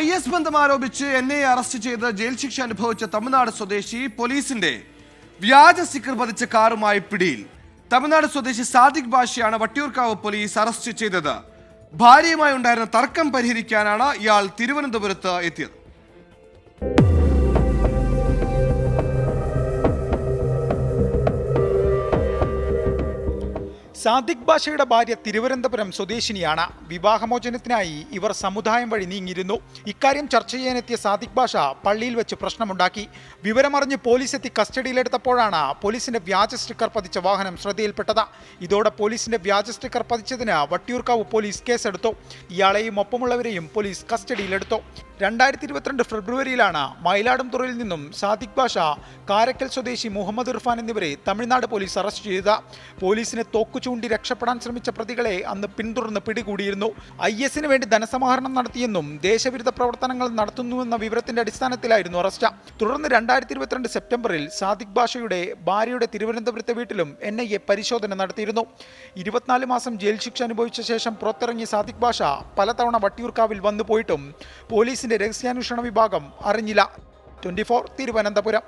I S ബന്ധം ആരോപിച്ച് I arrest ചെയ്ത് ജയിൽ ശിക്ഷ അനുഭവിച്ച തമിഴ്നാട് സ്വദേശി പോലീസിന്റെ വ്യാജ സ്റ്റിക്കർ പതിച്ച കാറുമായി പിടിയിൽ. തമിഴ്നാട് സ്വദേശി സാദിഖ് ബാഷയാണ് വട്ടിയൂർക്കാവ് പോലീസ് അറസ്റ്റ് ചെയ്തത്. ഭാര്യയുമായി ഉണ്ടായിരുന്ന തർക്കം പരിഹരിക്കാനാണ് ഇയാൾ തിരുവനന്തപുരത്ത് എത്തിയത്. സാദിഖ് ബാഷയുടെ ഭാര്യ തിരുവനന്തപുരം സ്വദേശിനിയാണ്. വിവാഹമോചനത്തിനായി ഇവർ സമുദായം വഴി നീങ്ങിയിരുന്നു. ഇക്കാര്യം ചർച്ച ചെയ്യാനെത്തിയ സാദിഖ് ബാഷ പള്ളിയിൽ വെച്ച് പ്രശ്നമുണ്ടാക്കി. വിവരമറിഞ്ഞ് പോലീസ് എത്തി കസ്റ്റഡിയിലെടുത്തപ്പോഴാണ് പോലീസിന്റെ വ്യാജ സ്റ്റിക്കർ പതിച്ച വാഹനം ശ്രദ്ധയിൽപ്പെട്ടത്. ഇതോടെ പോലീസിന്റെ വ്യാജ സ്റ്റിക്കർ പതിച്ചതിന് വട്ടിയൂർക്കാവ് പോലീസ് കേസെടുത്തു. ഇയാളെയും ഒപ്പമുള്ളവരെയും പോലീസ് കസ്റ്റഡിയിലെടുത്തു. രണ്ടായിരത്തി ഇരുപത്തിരണ്ട് ഫെബ്രുവരിയിലാണ് മയിലാടുംതുറയിൽ നിന്നും സാദിഖ് ബാഷ കാരക്കൽ സ്വദേശി മുഹമ്മദ് ഇർഫാൻ എന്നിവരെ തമിഴ്നാട് പോലീസ് അറസ്റ്റ് ചെയ്ത പോലീസിനെ തോക്കു ചൂണ്ടി രക്ഷപ്പെടാൻ ശ്രമിച്ച പ്രതികളെ അന്ന് പിന്തുടർന്ന് പിടികൂടിയിരുന്നു. ഐ എസിന് വേണ്ടി ധനസമാഹരണം നടത്തിയെന്നും ദേശവിരുദ്ധ പ്രവർത്തനങ്ങൾ നടത്തുന്നുവെന്ന വിവരത്തിന്റെ അടിസ്ഥാനത്തിലായിരുന്നു അറസ്റ്റ്. തുടർന്ന് രണ്ടായിരത്തി ഇരുപത്തിരണ്ട് സെപ്റ്റംബറിൽ സാദിഖ് ഭാഷയുടെ ഭാര്യയുടെ തിരുവനന്തപുരത്തെ വീട്ടിലും എൻ ഐ എ പരിശോധന നടത്തിയിരുന്നു. ഇരുപത്തിനാല് മാസം ജയിൽ ശിക്ഷ അനുഭവിച്ച ശേഷം പുറത്തിറങ്ങിയ സാദിഖ് ഭാഷ പലതവണ വട്ടിയൂർക്കാവിൽ വന്നു പോയിട്ടും പോലീസിന്റെ രഹസ്യാന്വേഷണ വിഭാഗം അറിഞ്ഞില്ല. Twenty four Thiruvananthapuram.